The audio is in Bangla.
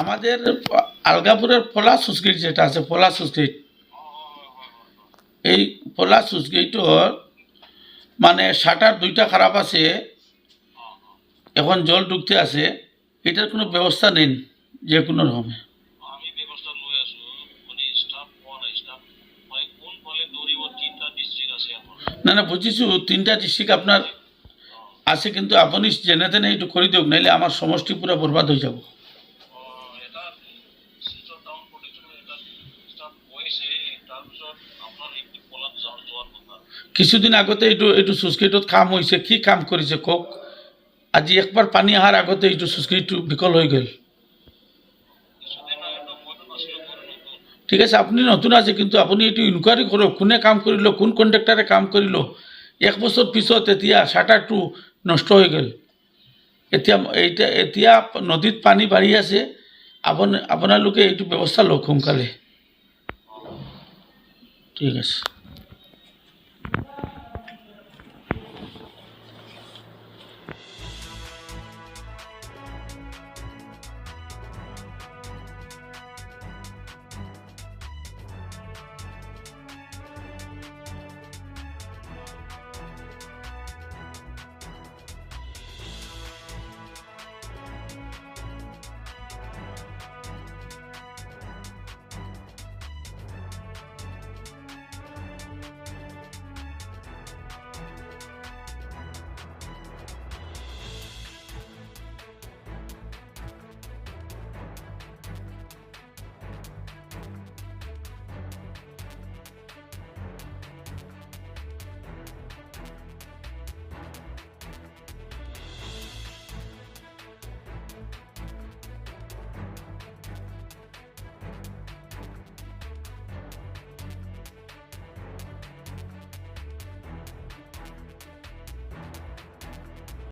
আমাদের আলগাপুরের পলা সুসগেট যেটা আছে পলা সুসগেট এই পলা সুসগেটর মানে শাটার দুইটা খারাপ আছে এখন জল ঢুকতে আছে এটার কোনো ব্যবস্থা নেই যে কোনো রকমে। মানে মানে না না বুঝিছো তিনটা ডিস্ট্রিক্ট আপনার আছে কিন্তু আপনি যেনে তেনে এইটো কৰি দিয়ক নাইলে আমার সমষ্টি পুরা বরবাদ হয়ে যাব। কিছুদিন আগতে এইটো এইটো চুচকিটোত কাম হৈছে। কি কাম কৰিছে কওক? আজি একবাৰ পানী অহাৰ আগতে এইটো চুচকিটো বিকল হৈ গ'ল। ঠিক আছে, আপুনি নতুন আছে, কিন্তু আপুনি এইটো ইনকুৱাৰী কৰক, কোনে কাম কৰিলো, কোন কণ্ট্ৰেক্টাৰে কাম কৰিলো। এক বছৰ পিছত এতিয়া চাটাৰটো নষ্ট হৈ গ'ল। এতিয়া এতিয়া এতিয়া নদীত পানী বাঢ়ি আছে। আপোন আপোনালোকে এইটো ব্যৱস্থা লওক সোনকালে। ঠিক আছে।